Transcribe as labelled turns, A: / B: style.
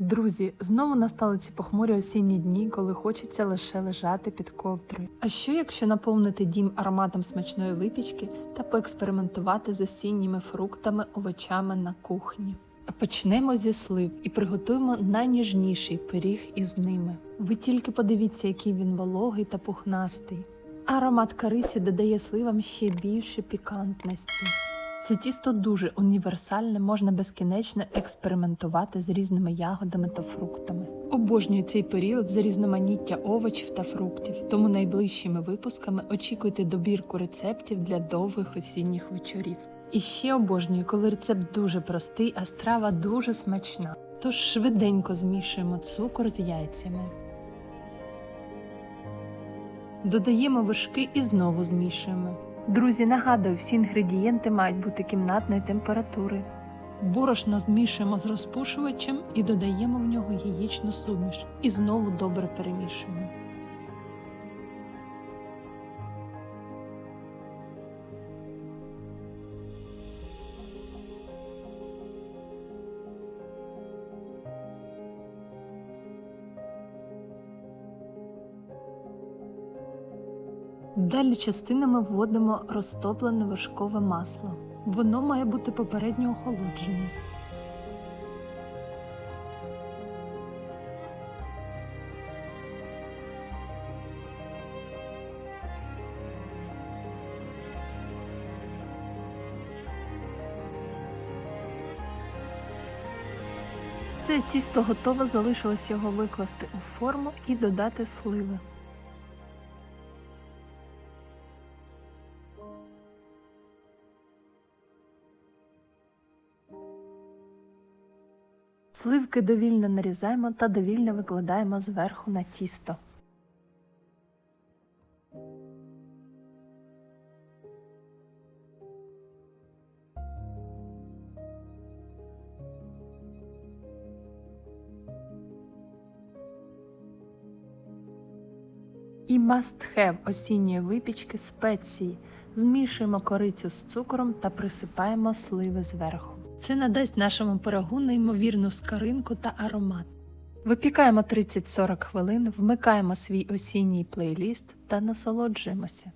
A: Друзі, знову настали ці похмурі осінні дні, коли хочеться лише лежати під ковдрою. А що якщо наповнити дім ароматом смачної випічки та поекспериментувати з осінніми фруктами, овочами на кухні? Почнемо зі слив і приготуємо найніжніший пиріг із ними. Ви тільки подивіться, який він вологий та пухнастий. Аромат кориці додає сливам ще більше пікантності. Це тісто дуже універсальне, можна безкінечно експериментувати з різними ягодами та фруктами. Обожнюю цей період за різноманіття овочів та фруктів, тому найближчими випусками очікуйте добірку рецептів для довгих осінніх вечорів. І ще обожнюю, коли рецепт дуже простий, а страва дуже смачна. Тож швиденько змішуємо цукор з яйцями. Додаємо вершки і знову змішуємо. Друзі, нагадую, всі інгредієнти мають бути кімнатної температури. Борошно змішуємо з розпушувачем і додаємо в нього яєчну суміш. І знову добре перемішуємо. Далі частинами вводимо розтоплене вершкове масло. Воно має бути попередньо охолоджене. Це тісто готове, залишилось його викласти у форму і додати сливи. Сливки довільно нарізаємо та довільно викладаємо зверху на тісто. І must have осінньої випічки спеції. Змішуємо корицю з цукором та присипаємо сливи зверху. Це надасть нашому пирогу неймовірну скаринку та аромат. Випікаємо 30-40 хвилин, вмикаємо свій осінній плейліст та насолоджуємося.